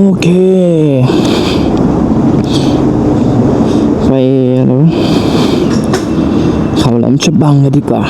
โอเค ไปอะไรวะเขาแหลมฉบังกันดีกว่า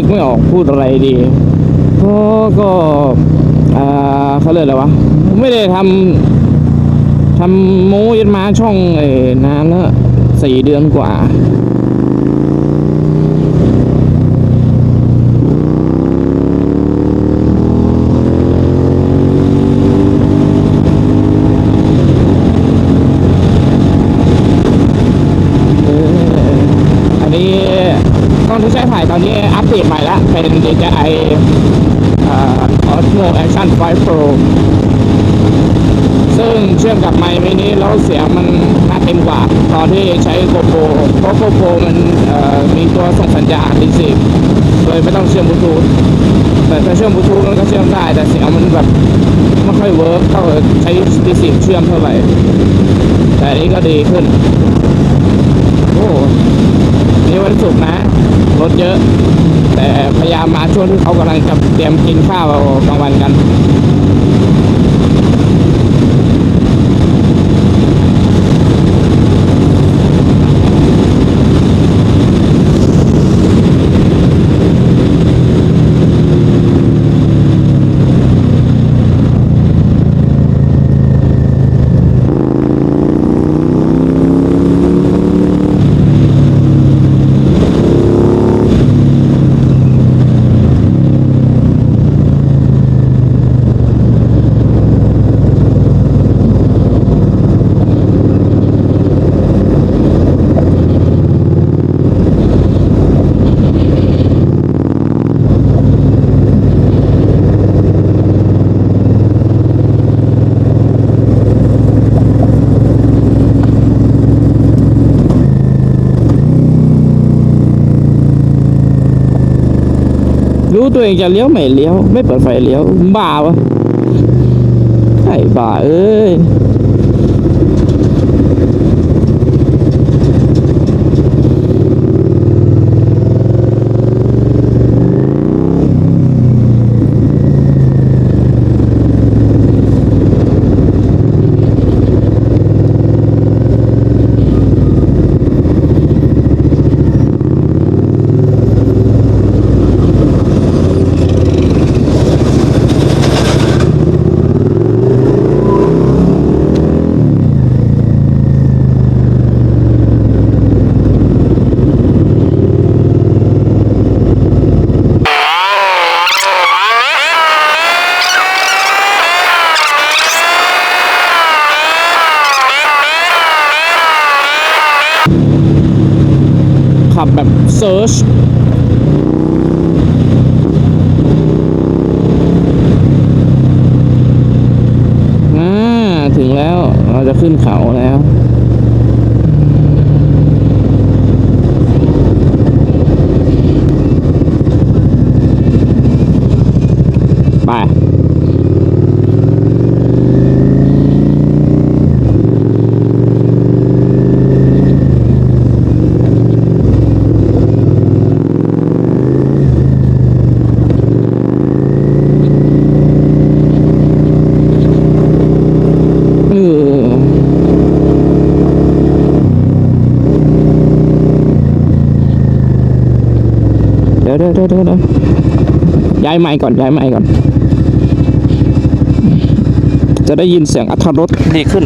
นึกไม่ออกพูดอะไรดีก็ก็อ่าเขาเรียกอะไรวะไม่ได้ทำทำโม้ยันมาช่องเอ้นานแล้วสี่เดือนกว่า เอออันนี้กล้องที่ใช้ถ่ายตอนนี้อัปเดตใหม่ละ เป็น DJI อ่า Osmo Action 5 Pro ซึ่งเชื่อมกับไมค์มินิแล้วเสียงมันน่าเต็มกว่า ตอนที่ใช้ GoPro เพราะ GoPro มันมีตัวส่งสัญญาณ DC โดยไม่ต้องเชื่อมบลูทูธแต่ถ้าเชื่อมบลูทูธมันก็เชื่อมได้แต่เสียงมันแบบไม่ค่อยเวิร์กเท่าใช้ DC เชื่อมเท่าไหร่ แต่อันนี้ก็ดีขึ้น โอ้นี่วันศุกร์นะรถเยอะ แต่พยายามมาช่วงที่เขากำลังจะเตรียมกินข้าวกลางวันกัน รู้ตัวเองจะเลี้ยวไม่เลี้ยว ไม่เปิดไฟเลี้ยวบ้าวะไอ้บ้าเอ้ย ขับแบบเซิร์ชอ่าถึง แล้ว เราจะขึ้นเขาแล้ว ดี๋ยวเดี๋ยวเดี๋ยวเดี๋ยวย้ายไม้ก่อนย้ายไม้ก่อน จะได้ยินเสียงอัธรสดีขึ้น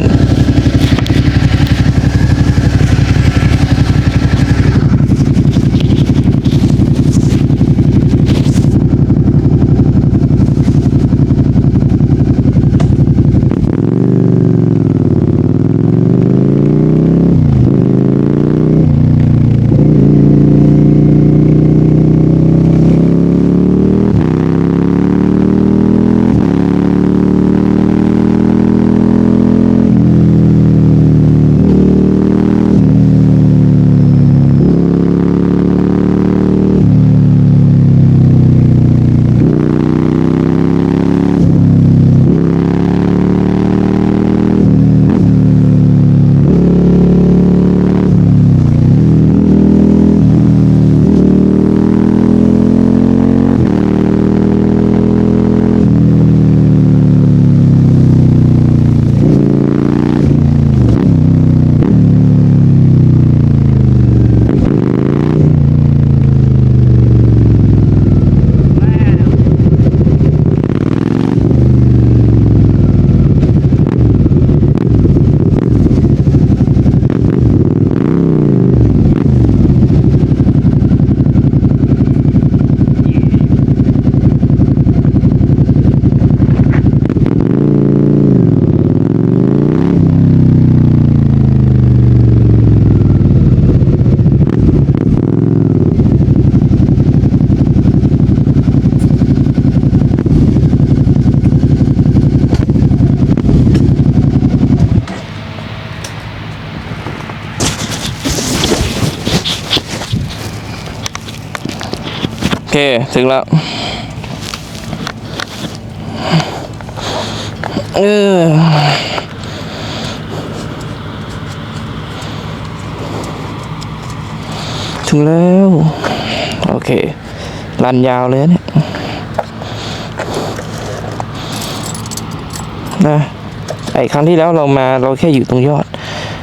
เค ถึงแล้วเออถึงแล้ว โอเค ลันยาวเลยเนี่ยนะไอครั้งที่แล้วเรามาเราแค่อยู่ตรงยอด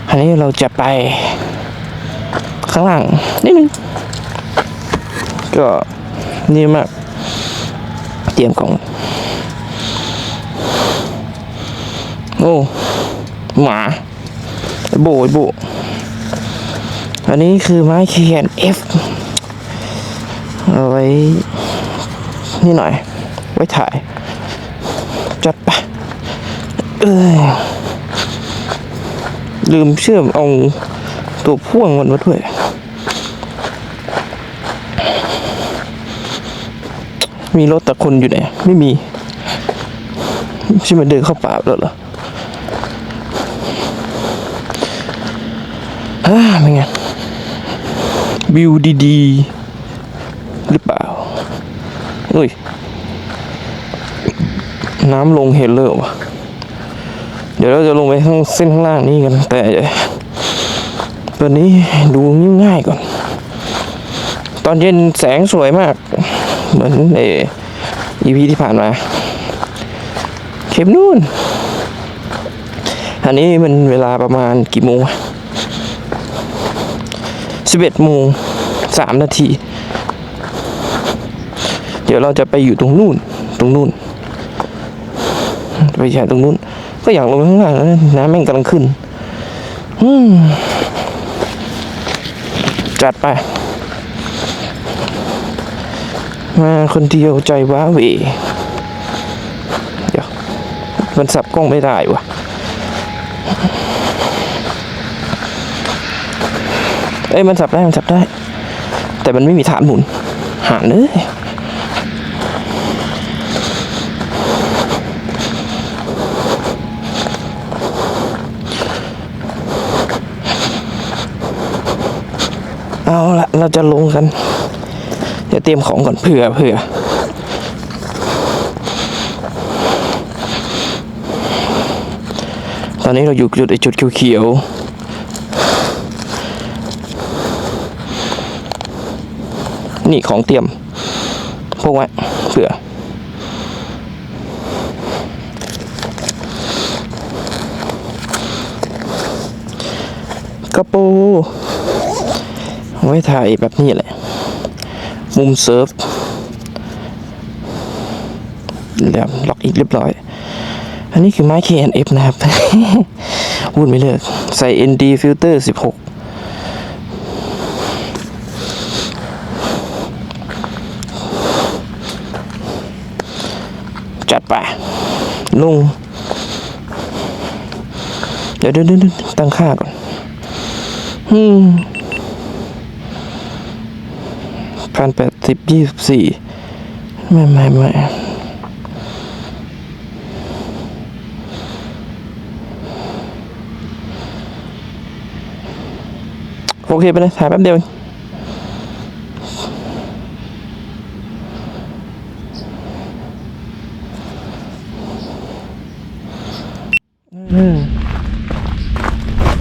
อันนี้เราจะไป ข้างล่างนิดนึงก็ นี่มาก เตรียมของ โอ้หมาโบไอ้โบอันนี้คือไม้เขียน F เอาไว้ นี่หน่อย ไว้ถ่าย จัดไปเอ้ยลืมเชื่อมเอาตัวพ่วงมันมาด้วย มีรถแต่คนอยู่ไหนไม่มีใช่มันเดินเข้าป่าแล้วเหรอฮ่าเป็นไงวิวดีๆ หรือเปล่าอุ้ย น้ำลงเห็นเลยวะเดี๋ยวเราจะลงไปข้างเส้นข้างล่างนี้กัน แต่ตอนนี้ดูง่ายๆก่อน ตอนเย็นแสงสวยมาก เหมือนเออีพีที่ผ่านมาเข็มนู่น อันนี้มันเวลาประมาณกี่โมงสิบเอ็ดโมงสามนาที เดี๋ยวเราจะไปอยู่ตรงนู่น ตรงนู่น ไปใช่ตรงนู่น ก็อยากลงข้างล่างนะน้ำแม่งกำลังขึ้น จัดไป มาคนเดียวใจว้าเวเดี๋ยวมันสับกล้องไม่ได้วะเอ้ยมันสับได้มันสับได้ แต่มันไม่มีฐานหมุน หานเลยเอาละเราจะลงกัน เดี๋ยวเตรียมของก่อนเผื่อเผื่อตอนนี้เราอยู่จุดไอจุดเขียวๆนี่ของเตรียมพวกไว้เผื่อกระปรงไว้ถ่ายแบบนี้แหละ มุมเซิร์ฟแล้วล็อกอีกเรียบร้อย อันนี้คือไม้ KNF นะครับพูดไม่เลิก ใส่ ND filter 16จัดไปลงเดี๋ยวเดี๋ยวเดี๋ยวตั้งค่าก่อน อืม พันแปดสิบยี่สิบสี่ไม่ไม่ไม่โอเคไปเลยถ่ายแป๊บเดียว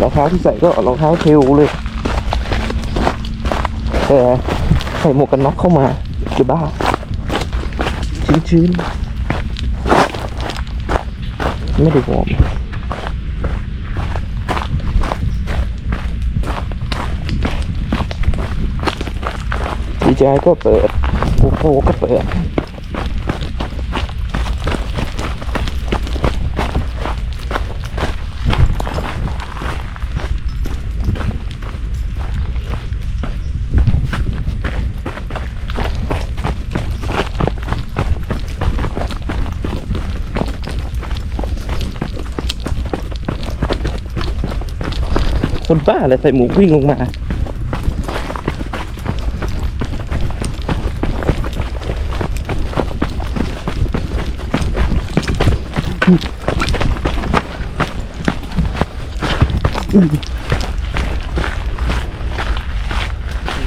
รองเท้าที่ใส่ก็รองเท้าเทลเลยแต่ ใส่หมวกกันน็อกเข้ามาจะบ้า ชื้นๆ ไม่ได้วอร์มดีใจก็เปิดโอ้โหก็เปิด คนบ้าอะไรใส่หมูวิ่งลงมา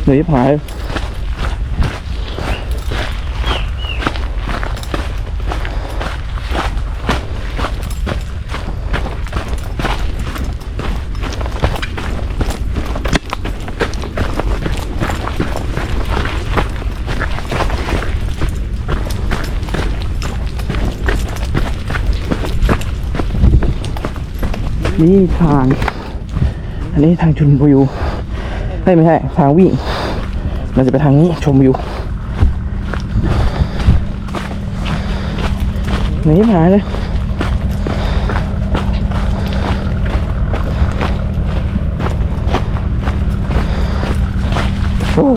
หนีผาย นี่ทาง อันนี้ทางชมวิวไม่ไม่ใช่ทางวิ่งมันจะไปทางนี้ชมวิวหนีหายเลยโอ้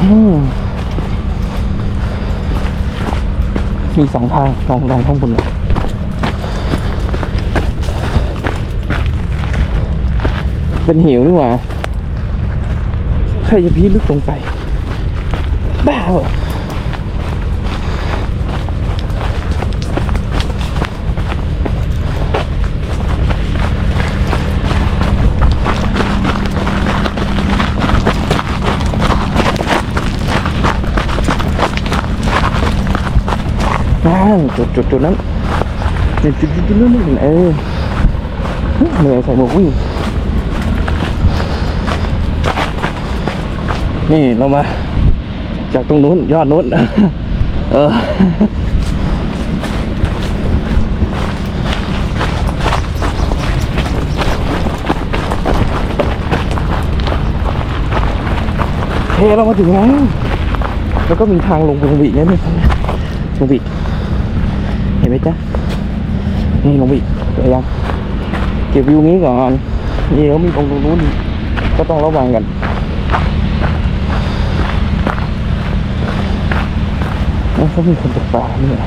อืม มีสองทางลองลองข้างบนเลยเป็นเหวนี่หว่า ใครจะพีลึกลงไป บ้าเหรอ จุดจุดจุดนั้นจุดจุดจุดจุดนั้นเออเหนื่อยใส่หมวกวิ่งนี่เรามา จากตรงนู้นยอดนู้นเออเฮ้เรามาถึงแล้วแล้วก็มีทางลงไปลงบีเนี่ยนี่ลงบีกเห็นไหมจ๊ะนี่งบี วิวนี้ก่อนนี่แล้วมีตรงตรงนู้นก็ต้องระวังกันแล้วเขามีคนตกปลาเนี่ย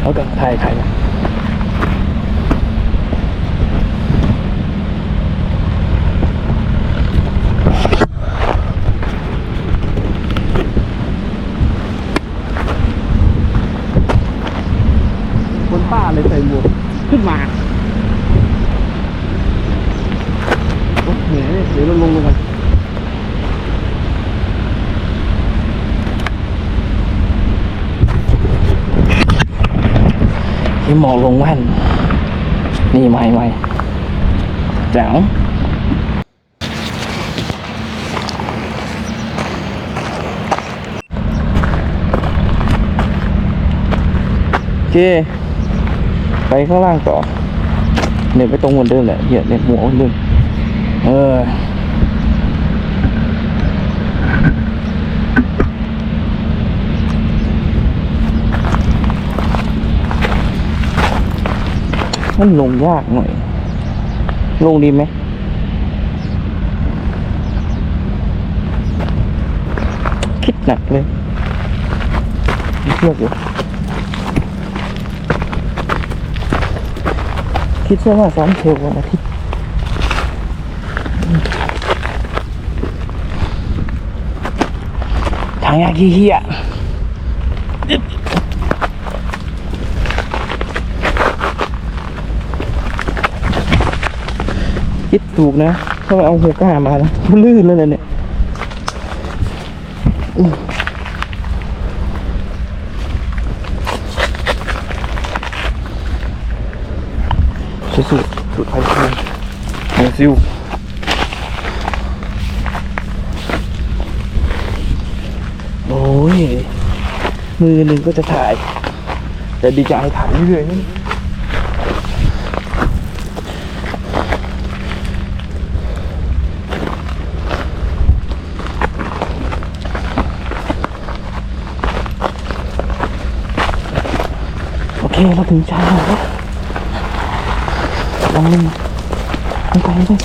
เอากันถ่ายถ่ายนะคนป้าเลยใส่หมวกขึ้นมาโอ้เหนื่อยเนี่ยเดี๋ยวเราลงลงกัน นี่ มองลงแว่น นี่ไม่ไม่แจ๋วโอเค ไปข้างล่างต่อเนี่ยไม่ตรงเหมือนเดิมแหละเนี่ยเนี่ยหัวเหมือนเดิมเออ มันลงยากหน่อย ลงดีไหมคิดหนักเลยเชือกอยู่คิดซะว่าซ้อมเทลวันอาทิตย์ทางยากเฮีย คิดถูกนะถ้าเอาหัวก้ามานะมันลื่นเลยนะเนี่ยสุดๆสุดท้ายคือเมซิลโอ้ย มือหนึ่งก็จะถ่าย แต่ดีใจถ่ายเรื่อยๆนี่โอเค เราถึงชายหาดแล้ว ลองเล่นล องไปเลย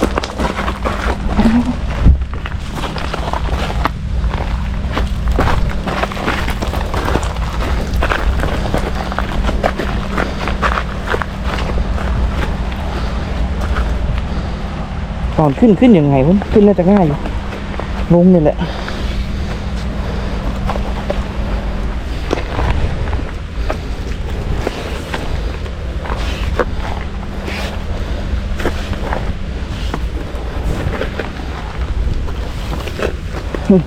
ตอนขึ้นขึ้นยังไงวะขึ้นน่าจะง่ายอยู่ลงนี่แหละ จุ๊บ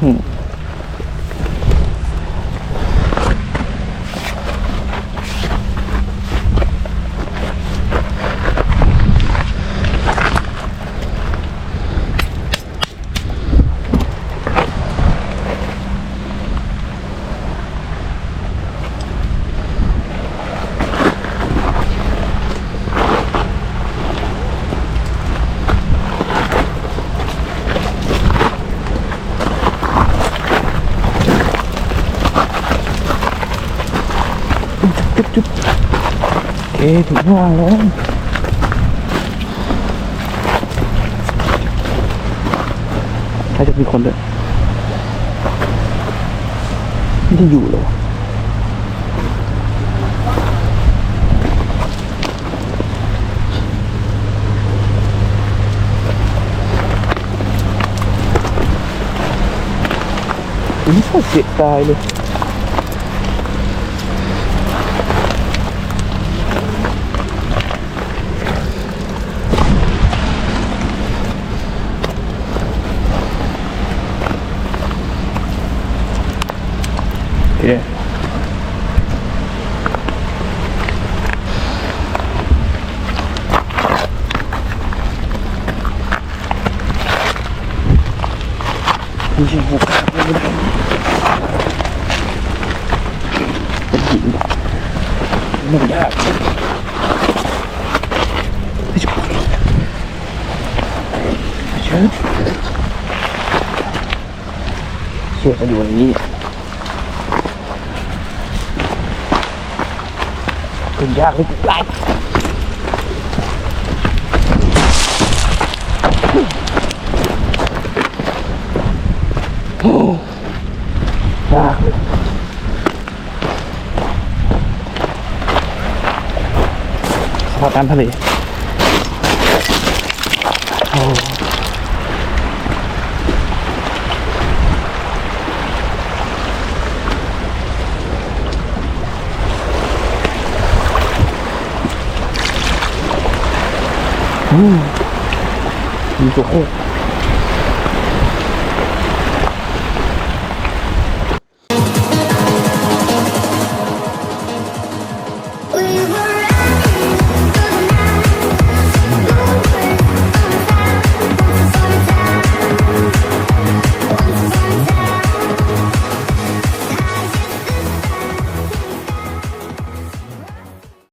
จุ๊บโอเคถึงข้างแล้วใครจะมีคนด้วยไม่ได้อยู่เลยวะอุ้ยเสียตายเลย โอเคไม่ใช่หัวขาดไม่ได้เป็นหินมันยากไม่ใช่ เชื่อเชื่อกันอยู่อย่างนี้ขึ้นยากเลยไล่โอ้ยากเลยสภาพน้ำทะเลโอ้ อืมมีตัวโคก